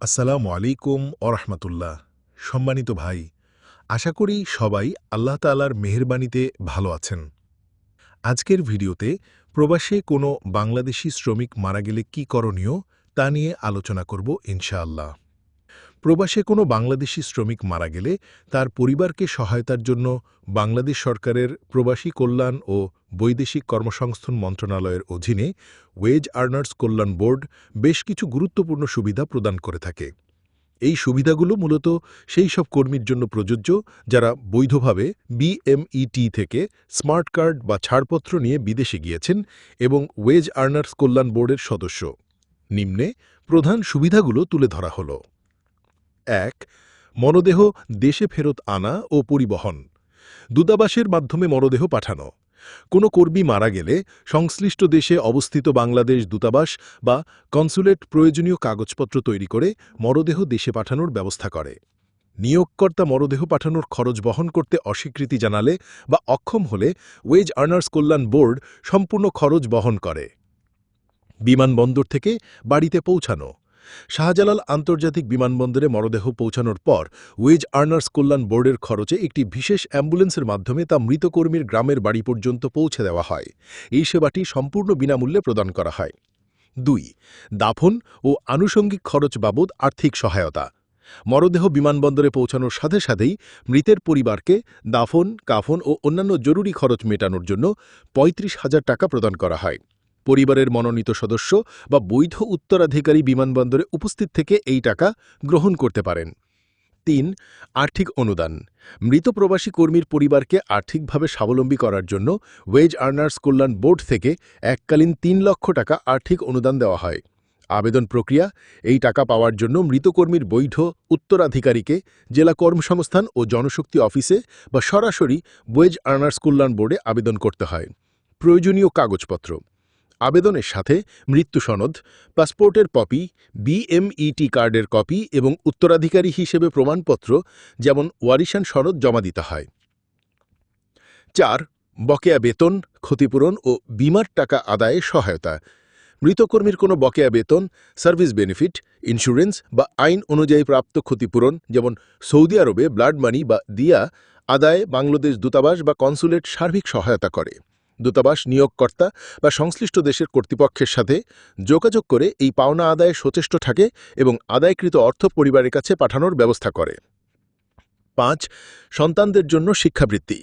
আসসালামু আলাইকুম ওরহমতুল্লাহ। সম্মানিত ভাই, আশা করি সবাই আল্লাহ তালার মেহেরবানিতে ভালো আছেন। আজকের ভিডিওতে প্রবাসে কোনো বাংলাদেশি শ্রমিক মারা গেলে কি করণীয় তা নিয়ে আলোচনা করব ইনশাআল্লাহ। প্রবাসে কোনো বাংলাদেশি শ্রমিক মারা গেলে তার পরিবারকে সহায়তার জন্য বাংলাদেশ সরকারের প্রবাসী কল্যাণ ও বৈদেশিক কর্মসংস্থান মন্ত্রণালয়ের অধীনে ওয়েজ আর্নার্স কল্যাণ বোর্ড বেশ কিছু গুরুত্বপূর্ণ সুবিধা প্রদান করে থাকে। এই সুবিধাগুলো মূলত সেই সব কর্মীর জন্য প্রযোজ্য যারা বৈধভাবে বিএমইটি থেকে স্মার্ট কার্ড বা ছাড়পত্র নিয়ে বিদেশে গিয়েছেন এবং ওয়েজ আর্নার্স কল্যাণ বোর্ডের সদস্য। নিম্নে প্রধান সুবিধাগুলো তুলে ধরা হল। এক, মরদেহ দেশে ফেরত আনা ও পরিবহন। দূতাবাসের মাধ্যমে মরদেহ পাঠানো। কোনো কর্মী মারা গেলে সংশ্লিষ্ট দেশে অবস্থিত বাংলাদেশ দূতাবাস বা কনসুলেট প্রয়োজনীয় কাগজপত্র তৈরি করে মরদেহ দেশে পাঠানোর ব্যবস্থা করে। নিয়োগকর্তা মরদেহ পাঠানোর খরচ বহন করতে অস্বীকৃতি জানালে বা অক্ষম হলে ওয়েজ আর্নার্স কল্যাণ বোর্ড সম্পূর্ণ খরচ বহন করে। বিমানবন্দর থেকে বাড়িতে পৌঁছানো। শাহজালাল আন্তর্জাতিক বিমানবন্দরে মরদেহ পৌঁছানোর পর ওয়েজ আর্নার্স কল্যাণ বোর্ডের খরচে একটি বিশেষ অ্যাম্বুলেন্সের মাধ্যমে তা মৃতকর্মীর গ্রামের বাড়ি পর্যন্ত পৌঁছে দেওয়া হয়। এই সেবাটি সম্পূর্ণ বিনামূল্যে প্রদান করা হয়। দুই, দাফন ও আনুষঙ্গিক খরচ বাবদ আর্থিক সহায়তা। মরদেহ বিমানবন্দরে পৌঁছানোর সাথে সাথেই মৃতের পরিবারকে দাফন, কাফন ও অন্যান্য জরুরি খরচ মেটানোর জন্য পঁয়ত্রিশ হাজার টাকা প্রদান করা হয়। পরিবারের মনোনীত সদস্য বা বৈধ উত্তরাধিকারী বিমানবন্দরে উপস্থিত থেকে এই টাকা গ্রহণ করতে পারেন। তিন, আর্থিক অনুদান। মৃত প্রবাসী কর্মীর পরিবারকে আর্থিকভাবে স্বাবলম্বী করার জন্য ওয়েজ আর্নার্স কল্যাণ বোর্ড থেকে এককালীন তিন লক্ষ টাকা আর্থিক অনুদান দেওয়া হয়। আবেদন প্রক্রিয়া, এই টাকা পাওয়ার জন্য মৃতকর্মীর বৈধ উত্তরাধিকারীকে জেলা কর্মসংস্থান ও জনশক্তি অফিসে বা সরাসরি ওয়েজ আর্নার্স কল্যাণ বোর্ডে আবেদন করতে হয়। প্রয়োজনীয় কাগজপত্র। আবেদনের সাথে মৃত্যু সনদ, পাসপোর্টের কপি বিএমইটি কার্ডের কপি এবং উত্তরাধিকারী হিসেবে প্রমাণপত্র, যেমন ওয়ারিশান সনদ জমা দিতে হয়। চার, বকেয়া বেতন, ক্ষতিপূরণ ও বিমার টাকা আদায়ে সহায়তা। মৃতকর্মীর কোনো বকেয়া বেতন, সার্ভিস বেনিফিট, ইন্স্যুরেন্স বা আইন অনুযায়ী প্রাপ্ত ক্ষতিপূরণ, যেমন সৌদি আরবে ব্লাড মানি বা দিয়া, আদায়ে বাংলাদেশ দূতাবাস বা কনসুলেট সার্বিক সহায়তা করে। দূতাবাস নিয়োগকর্তা বা সংশ্লিষ্ট দেশের কর্তৃপক্ষের সাথে যোগাযোগ করে এই পাওনা আদায়ে সচেষ্ট থাকে এবং আদায়কৃত অর্থ পরিবারের কাছে পাঠানোর ব্যবস্থা করে। পাঁচ, সন্তানদের জন্য শিক্ষাবৃত্তি।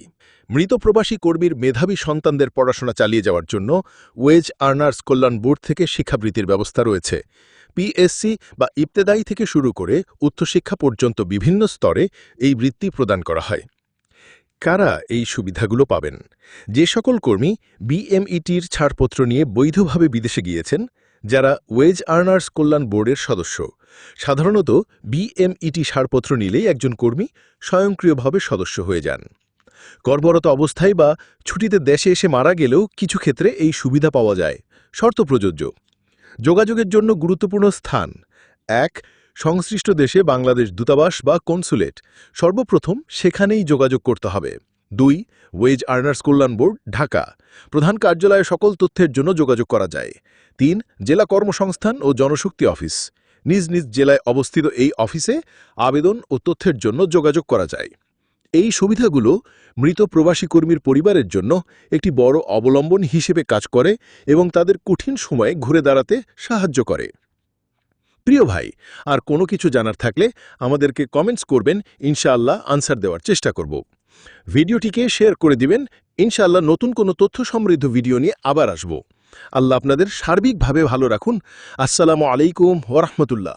মৃত প্রবাসী কর্মীর মেধাবী সন্তানদের পড়াশোনা চালিয়ে যাওয়ার জন্য ওয়েজ আর্নার্স কল্যাণ বোর্ড থেকে শিক্ষাবৃত্তির ব্যবস্থা রয়েছে। পিএসসি বা ইবতেদায়ী থেকে শুরু করে উচ্চশিক্ষা পর্যন্ত বিভিন্ন স্তরে এই বৃত্তি প্রদান করা হয়। কারা এই সুবিধাগুলো পাবেন? যে সকল কর্মী বিএমইটির ছাড়পত্র নিয়ে বৈধভাবে বিদেশে গিয়েছেন, যারা ওয়েজ আর্নার্স কল্যাণ বোর্ডের সদস্য। সাধারণত বিএমইটি ছাড়পত্র নিলেই একজন কর্মী স্বয়ংক্রিয়ভাবে সদস্য হয়ে যান। কর্মরত অবস্থায় বা ছুটিতে দেশে এসে মারা গেলেও কিছু ক্ষেত্রে এই সুবিধা পাওয়া যায়। শর্ত প্রযোজ্য। যোগাযোগের জন্য গুরুত্বপূর্ণ স্থান। এক সংশ্লিষ্ট দেশে বাংলাদেশ দূতাবাস বা কনসুলেট। সর্বপ্রথম সেখানেই যোগাযোগ করতে হবে। দুই, ওয়েজ আর্নার্স কল্যাণ বোর্ড, ঢাকা। প্রধান কার্যালয়ে সকল তথ্যের জন্য যোগাযোগ করা যায়। তিন, জেলা কর্মসংস্থান ও জনশক্তি অফিস। নিজ নিজ জেলায় অবস্থিত এই অফিসে আবেদন ও তথ্যের জন্য যোগাযোগ করা যায়। এই সুবিধাগুলো মৃত প্রবাসী কর্মীর পরিবারের জন্য একটি বড় অবলম্বন হিসেবে কাজ করে এবং তাদের কঠিন সময়ে ঘুরে দাঁড়াতে সাহায্য করে। প্রিয় ভাই, আর কোনো কিছু জানার থাকলে আমাদেরকে কমেন্টস করবেন, ইনশাআল্লাহ আনসার দেওয়ার চেষ্টা করব। ভিডিওটিকে শেয়ার করে দিবেন, ইনশাআল্লাহ নতুন কোনো তথ্য সমৃদ্ধ ভিডিও নিয়ে আবার আসব। আল্লাহ আপনাদের সার্বিকভাবে ভালো রাখুন। আসসালামু আলাইকুম ওরহমতুল্লাহ